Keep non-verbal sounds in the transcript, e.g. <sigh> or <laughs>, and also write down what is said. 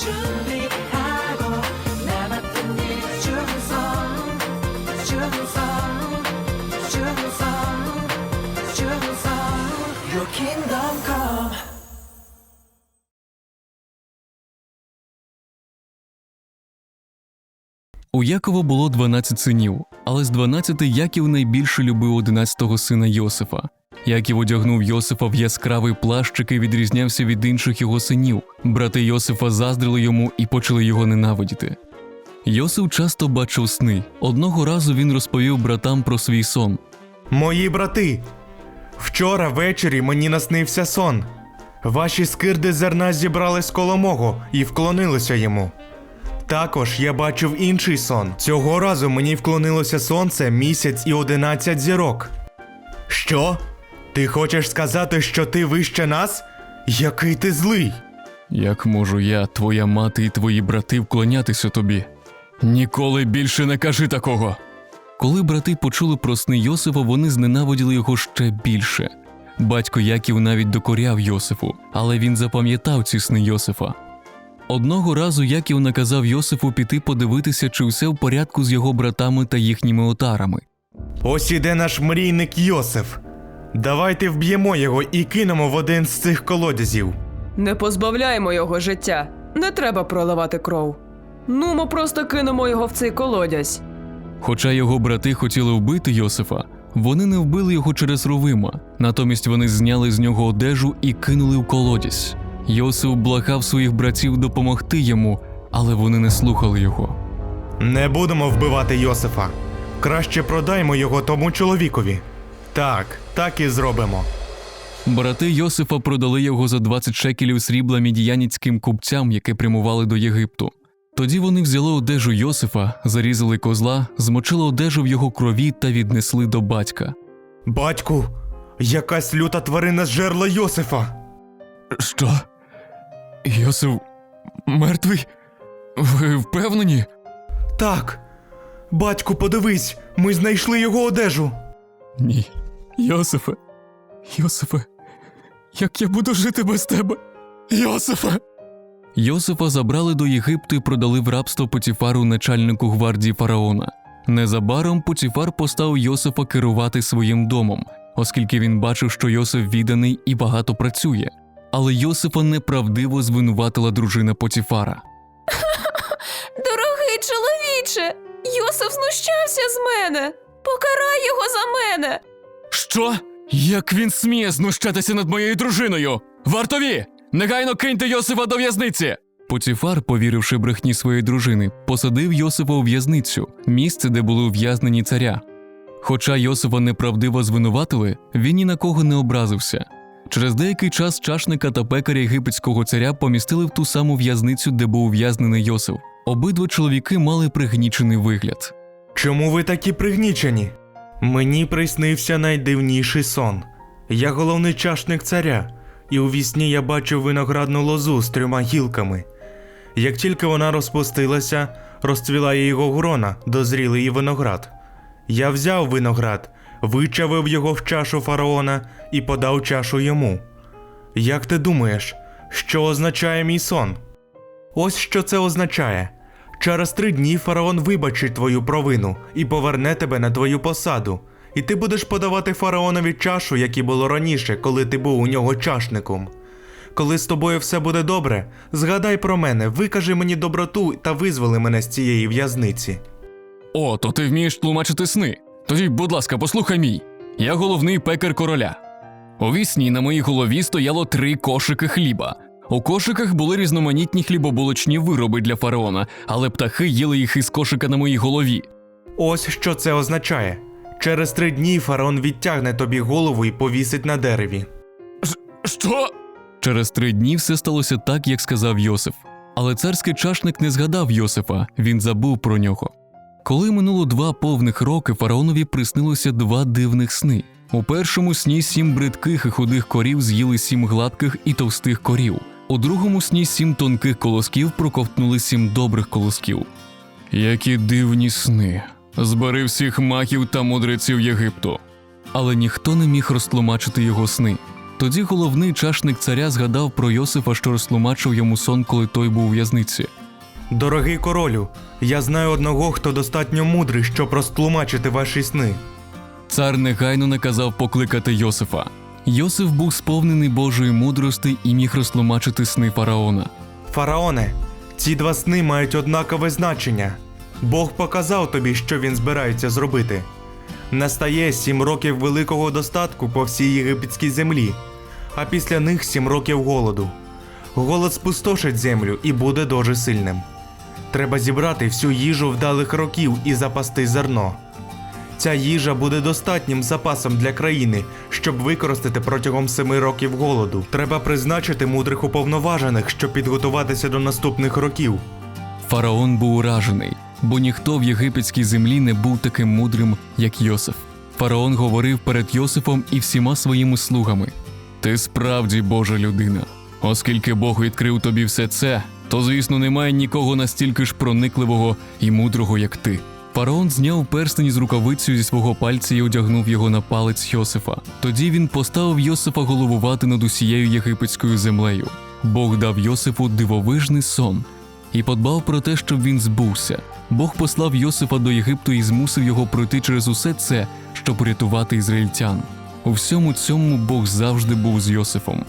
준비하고 남았던 일 충성 충성 충성 충성 Your kingdom come У Якова було 12 синів, але з 12 Яків найбільше любив 11-го сина Йосифа. Яків одягнув Йосифа в яскравий плащ, який відрізнявся від інших його синів. Брати Йосифа заздрили йому і почали його ненавидіти. Йосиф часто бачив сни. Одного разу він розповів братам про свій сон. Мої брати, вчора ввечері мені наснився сон. Ваші скирди зерна зібрались коло мого і вклонилися йому. Також я бачив інший сон. Цього разу мені вклонилося сонце, місяць і одинадцять зірок. Що? Ти хочеш сказати, що ти вище нас? Який ти злий? Як можу я, твоя мати і твої брати вклонятися тобі? Ніколи більше не кажи такого. Коли брати почули про сни Йосифа, вони зненавиділи його ще більше. Батько Яків навіть докоряв Йосифу, але він запам'ятав ці сни Йосифа. Одного разу Яків наказав Йосифу піти подивитися, чи все в порядку з його братами та їхніми отарами. Ось іде наш мрійник Йосиф. Давайте вб'ємо його і кинемо в один з цих колодязів. Не позбавляймо його життя. Не треба проливати кров. Ну, ми просто кинемо його в цей колодязь. Хоча його брати хотіли вбити Йосифа, вони не вбили його через Рувима. Натомість вони зняли з нього одежу і кинули в колодязь. Йосиф благав своїх братів допомогти йому, але вони не слухали його. Не будемо вбивати Йосифа. Краще продаймо його тому чоловікові. Так, так і зробимо. Брати Йосифа продали його за 20 шекелів срібла мідіяніцьким купцям, які прямували до Єгипту. Тоді вони взяли одежу Йосифа, зарізали козла, змочили одежу в його крові та віднесли до батька. Батьку, якась люта тварина зжерла Йосифа. Що? Йосиф мертвий? Ви впевнені? Так. Батьку, подивись, ми знайшли його одежу. Ні. Йосифе. Йосифе. Як я буду жити без тебе? Йосифе. Йосифа забрали до Єгипту і продали в рабство Потіфару начальнику гвардії фараона. Незабаром Потіфар поставив Йосифа керувати своїм домом, оскільки він бачив, що Йосиф відданий і багато працює. Але Йосифа неправдиво звинуватила дружина Потіфара. <laughs> Дорогий чоловіче, Йосиф знущався з мене. Покарай його за мене. Що? Як він сміє знущатися над моєю дружиною? Вартові! Негайно киньте Йосифа до в'язниці! Поціфар, повіривши брехні своєї дружини, посадив Йосифа у в'язницю, місце, де були ув'язнені царя. Хоча Йосифа неправдиво звинуватили, він ні на кого не образився. Через деякий час чашника та пекаря єгипетського царя помістили в ту саму в'язницю, де був ув'язнений Йосиф. Обидва чоловіки мали пригнічений вигляд. Чому ви такі пригнічені? Мені приснився найдивніший сон. Я головний чашник царя, і у вісні я бачив виноградну лозу з трьома гілками. Як тільки вона розпустилася, розцвіла її грона, дозрілий її виноград. Я взяв виноград, вичавив його в чашу фараона і подав чашу йому. Як ти думаєш, що означає мій сон? Ось що це означає. Через три дні фараон вибачить твою провину і поверне тебе на твою посаду. І ти будеш подавати фараонові чашу, як і було раніше, коли ти був у нього чашником. Коли з тобою все буде добре, згадай про мене, викажи мені доброту та визволи мене з цієї в'язниці. О, то ти вмієш тлумачити сни. Тоді, будь ласка, послухай мій. Я головний пекар короля. У вісні на моїй голові стояло три кошики хліба. У кошиках були різноманітні хлібобулочні вироби для фараона, але птахи їли їх із кошика на моїй голові. Ось що це означає. Через три дні фараон відтягне тобі голову і повісить на дереві. Що? Через три дні все сталося так, як сказав Йосиф. Але царський чашник не згадав Йосифа, він забув про нього. Коли минуло два повних роки, фараонові приснилося два дивних сни. У першому сні сім бридких і худих корів з'їли сім гладких і товстих корів. У другому сні сім тонких колосків проковтнули сім добрих колосків. Які дивні сни. Збери всіх махів та мудреців Єгипту. Але ніхто не міг розтлумачити його сни. Тоді головний чашник царя згадав про Йосифа, що розтлумачив йому сон, коли той був у в'язниці. Дорогий королю, я знаю одного, хто достатньо мудрий, щоб розтлумачити ваші сни. Цар негайно наказав покликати Йосифа. Йосиф був сповнений Божої мудрости і міг розтлумачити сни фараона. Фараоне, ці два сни мають однакове значення. Бог показав тобі, що він збирається зробити. Настає сім років великого достатку по всій єгипетській землі, а після них сім років голоду. Голод спустошить землю і буде дуже сильним. Треба зібрати всю їжу вдалих років і запасти зерно. Ця їжа буде достатнім запасом для країни, щоб використати протягом семи років голоду. Треба призначити мудрих уповноважених, щоб підготуватися до наступних років. Фараон був уражений, бо ніхто в єгипетській землі не був таким мудрим, як Йосиф. Фараон говорив перед Йосифом і всіма своїми слугами: Ти справді Божа людина. Оскільки Бог відкрив тобі все це, то звісно немає нікого настільки ж проникливого і мудрого, як ти. Фараон зняв перстень з рукавицею зі свого пальця і одягнув його на палець Йосифа. Тоді він поставив Йосифа головувати над усією єгипетською землею. Бог дав Йосифу дивовижний сон і подбав про те, щоб він збувся. Бог послав Йосифа до Єгипту і змусив його пройти через усе це, щоб урятувати ізраїльтян. У всьому цьому Бог завжди був з Йосифом.